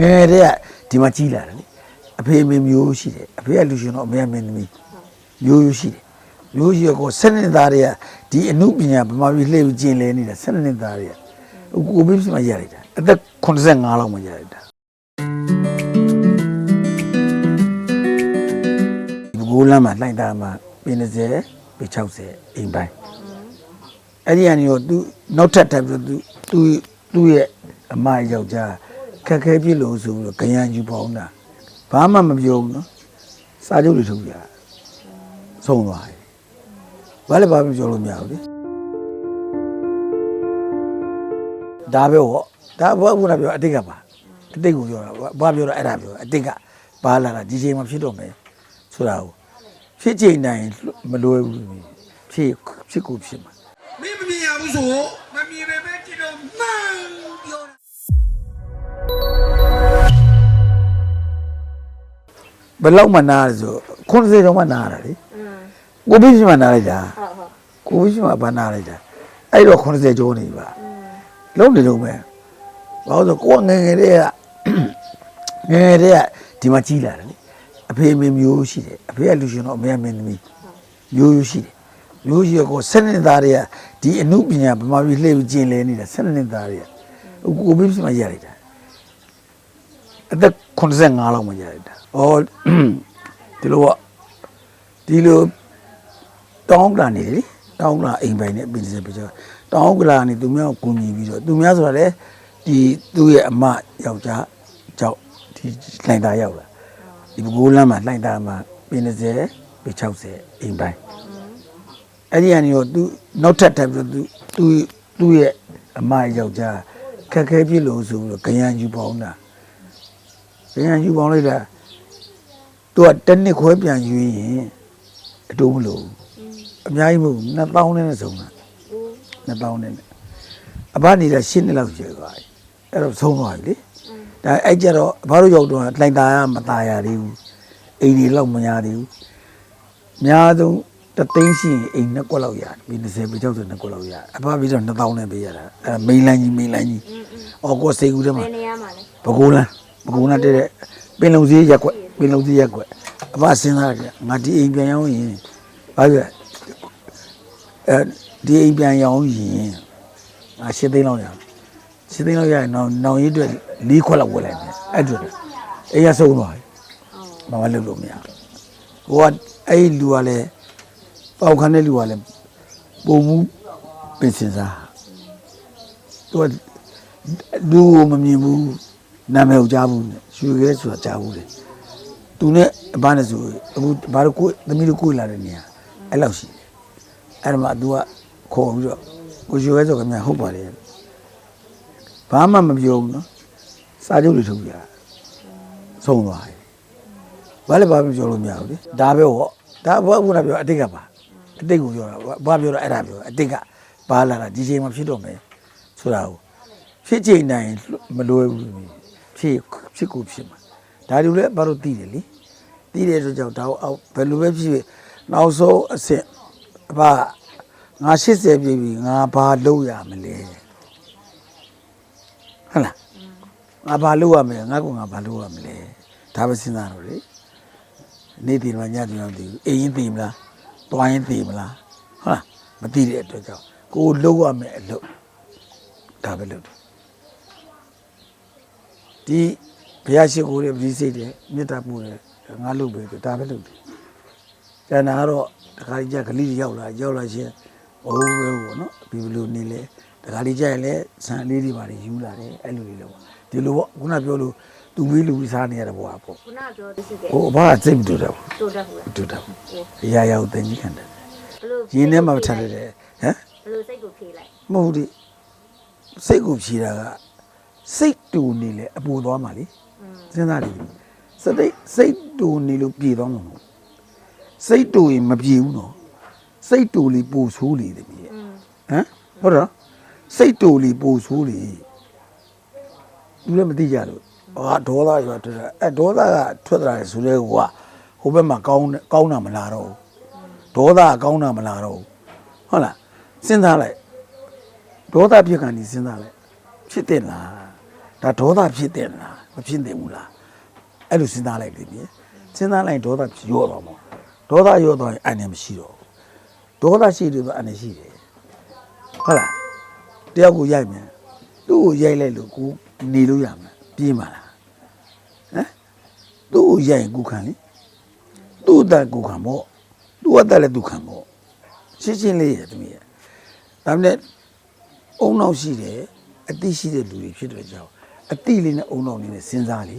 ငယ်ငယ်တည်းကဒီမှာကြီးလာတယ်လေအဖေအမေမျိုးရှိတယ်အဖေကလူရှင်တော့အမေကမင်းသမီးမျိုးရိုးရှိတယ်မျိုးရှိတော့ကိုဆက်နေသားတွေကဒီအမှုပညာဗမာပြည်လှည့်ပြီးကျင်လဲနေတာဆက်နေသားတွေကကိုဘိပြမရလိုက်တာအသက်85လောက်မှရလိုက်တာဒီကိုလမ်းမှာလှိုင်သားမှာပင်30ပေ60အိမ်ပိုင်းအဲ့ဒီကနေတော့သူနောက်ထပ်တက်ပြီးတော့သူသူသူ့ရဲ့အမယောက်ျား ခက်ခဲပြစ်လို့ဆိုပြီးတော့ခရမ်းယူပေါင်းတာဘာမှမပြောဘူးနော်စာချုပ်တွေထုတ်ပြဆုံးသွားတယ်ဘာလဲဘာမှပြောလို့မရဘူးလေဒါပဲဟောဒါဘာခုနပြောအတိတ်ကပါအတိတ်ကိုပြောတာဘာပြောတာအဲ့ဒါပြောအတိတ်ကဘာလာတာဒီချိန်မှာဖြစ်တော့မယ်ဆိုတာကိုဖြစ်ချိန်တိုင်းမလွယ်ဘူးဖြစ်ဖြစ်ကိုဖြစ်မှာမင်းမမြင်ရဘူးဆို ဘယ်လောက်မှနားလဲဆို90ကျော်မှနားတာလေကိုဘိရှိမှနားလိုက်တာဟုတ်ဟုတ်ကိုဘိရှိမှဘာနားလိုက်တာအဲ့တော့90ကျော်နေပါလုံးနေလုံးပဲဘာလို့ဆိုကိုကငယ်ငယ်တည်းကငယ်ငယ်တည်းကဒီမှာကြီးလာတယ်လေအဖေအမေမျိုးရှိတယ်အဖေကလူရှင်တော့အမေကမင်းသမီးမျိုးရိုးရှိတယ်မျိုးရှိတော့ကိုဆက်နေသားတွေကဒီအမှုပညာဗမာပြည်လှည့်ပြီးကျင်လဲနေတာဆက်နေသားတွေကကိုဘိရှိမှရလိုက်တာ အသက်85လောက်မှရလိုက်တာ။အော်ဒီလိုကဒီလိုတောင်းကလာနေလေတောင်းကလာအိမ်ပိုင်နဲ့ပြင်စေပြကြတောင်းကလာနေသူများကိုကူညီပြီးတော့သူများဆိုတာလေဒီသူ့ရဲ့အမယောက်ျားကြောက်ဒီလှိုင်သားရောက်လာဒီဘကိုးလမ်းမှာလှိုင်သားမှာပြင်စေပြ60အိမ်ပိုင်အဲ့ဒီကနေတော့သူနောက်ထပ်တက်ပြီးတော့သူသူသူ့ရဲ့အမယောက်ျားခက်ခဲပြစ်လို့ဆိုပြီးတော့ခရမ်းယူပေါင်းတာ ပြန်ယူပေါင်းလိုက်တာသူကတစ်နှစ်ခွဲပြန်ယူရင်အတိုးမလို့အများကြီးမဟုတ်ဘူး2000နဲ့ဆုံးတာ2000နဲ့အဘနေတာ10နှစ်လောက်ကျေသွားပြီအဲ့တော့ဆုံးသွားပြီလေဒါအဲ့ကြတော့အဘတို့ရောက်တော့လှိုင်ตาရမตาရသေးဘူးအိမ်ကြီးလောက်မများသေးဘူးအများဆုံးတသိန်းရှိရင်အိမ်နှစ်ကွက်လောက်ရတယ်ပြီး20ပြီး60နှစ်ကွက်လောက်ရတယ်အဘပြီးတော့2000နဲ့ပေးရတာအဲမိန်လန်းကြီးမိန်လန်းကြီးအော်ကိုစေကူထဲမှာ ဘယ်နေရာမှာလဲ ဘကိုးလန်း ဘကိုးလန်းတဲ့တဲ့ပင်လုံစည်းရက်ကွက်ပင်လုံစည်းရက်ကွက်အဖစဉ်းစားကြငါဒီအိမ်ပြန်ရောက်ရင်ဘာပြအဲဒီအိမ်ပြန်ရောက်ရင်ငါရှင်းသိန်းလောက်ရရှင်းသိန်းလောက်ရရင်နောက်နောက်ရည်အတွက်၄ခွက်လောက်ဝယ်လိုက်တယ်အဲ့ဒါအိမ်ရဆုံးသွားပြီမမလုပ်လို့မရဘူးကိုကအဲ့ဒီလူကလည်းပေါက်ခန်းတဲ့လူကလည်းပုံမှုပင်စင်စားသူကလူကိုမမြင်ဘူး နာမည်ကိုကြားဘူးရွှေခဲဆိုတာကြားဘူးလေသူနဲ့အဘနဲ့ဆိုအခုဘာလို့ကိုယ်သမီးတို့ကိုယ်လာတဲ့နေရာအဲ့လောက်ရှိတယ်အဲ့ဒါမှ तू ကခေါ်ပြီးတော့ကိုရွှေခဲဆိုကမြန်ဟုတ်ပါလေဘာမှမပြောဘူးနော်စာချုပ်တွေထုတ်ပြတာဆုံးသွားတယ်ဘာလဲဘာမှပြောလို့မရဘူးလေဒါပဲဟောဒါဘာခုနပြောအတိတ်ကပါအတိတ်ကိုပြောတာဘာပြောတော့အဲ့ဒါပြောအတိတ်ကဘာလာတာဒီချိန်မှာဖြစ်တော့မယ်ဆိုတာကိုဖြစ်ချိန်တိုင်းမလွယ်ဘူး ဖြစ်ဖြစ်ကိုဖြစ်မှာဒါတွေလည်းဘာလို့သိတယ်လေသိတဲ့အတွက်ကြောင့်ဒါအောက်ဘယ်လိုပဲဖြစ်ဖြစ်နောက်ဆုံးအဆင့်အဘငါ80ပြည့်ပြီငါဘာလုပ်ရမလဲဟုတ်လားငါဘာလုပ်ရမလဲငါကငါဘာလုပ်ရမလဲဒါပဲစဉ်းစားတော့လေနေ့တည်မှာညတည်မှာမသိဘူးအိမ်ရင်တည်မလားတွားရင်တည်မလားဟုတ်လားမသိတဲ့အတွက်ကြောင့်ကိုယ်လုပ်ရမယ်အလုပ်ဒါပဲလုပ်တယ် ဒီဘုရားရှိခိုးတဲ့ပရိစိတ်တွေမေတ္တာပို့တယ်ငါလုပ်ပဲဒါပဲလုပ်တယ်ကျန်တာကတော့တခါကြီးကြကလေးတွေရောက်လာရောက်လာချင်းအိုးပဲပေါ့နော်ဒီလိုနေလေတခါလေးကြရင်လည်းဆန်လေးတွေပါယူလာတယ်အဲ့လိုလေးလို့ဒီလိုပေါ့ခုနပြောလို့သူမေးလူပြီးစားနေရတဲ့ဘဝပေါ့ခုနကပြောတဲ့စစ်တဲ့ဟိုဘာစိတ်မတူတော့တိုးတက်ဘူးလားဘူးတူတော့အရာရာကိုတင်ကြီးခံတယ်ဘလို့ရင်းထဲမှာထားတယ်ဟမ်ဘလို့စိတ်ကိုဖြေလိုက်မဟုတ်ဒီစိတ်ကိုဖြီးတာက စိတ်တူနေလေအပူသွားမှာလေစဉ်းစားကြည့်စတိတ်စိတ်တူနေလို့ပြေသွားမှာမဟုတ်စိတ်တူရင်မပြေဘူးနော်စိတ်တူလေပိုဆိုးလေတပည့်ဟမ်ဟုတ်တော့စိတ်တူလေပိုဆိုးလေဘူးလည်းမသိကြလို့ဟာဒေါသရွာထွက်တာအဲဒေါသကထွက်တာလေဆိုလဲကွာဟိုဘက်မှာကောင်းကောင်းတာမလာတော့ဘူးဒေါသကောင်းတာမလာတော့ဘူးဟုတ်လားစဉ်းစားလိုက်ဒေါသဖြစ်ကန်နေစဉ်းစားလိုက်ဖြစ်တင်လား ဒါဒေါသဖြစ်တဲ့လားမဖြစ်သင့်ဘူးလားအဲ့လိုစဉ်းစားလိုက်တယ်ပြင်စဉ်းစားလိုက်ဒေါသရော့တော့မှာဒေါသရော့တော့ရင်အန်နေမရှိတော့ဘူးဒေါသရှိတယ်ဆိုအန်နေရှိတယ်ဟုတ်လားတယောက်ကိုရိုက်မယ်သူ့ကိုရိုက်လိုက်လို့ကိုနေလို့ရမှာပြေးမှာလားဟမ်သူ့ကိုရိုက်ရင်ကိုခံလေသူ့အတက်ကိုခံမို့သူ့အတက်လည်းသူခံမို့ရှင်းရှင်းလေးရတမီးရဒါမှမဟုတ်အုံနောက်ရှိတယ်အတိရှိတဲ့လူတွေဖြစ်တဲ့ကြောင့် အတိလေးနဲ့အုံနောက်လေးနဲ့စဉ်းစားလေ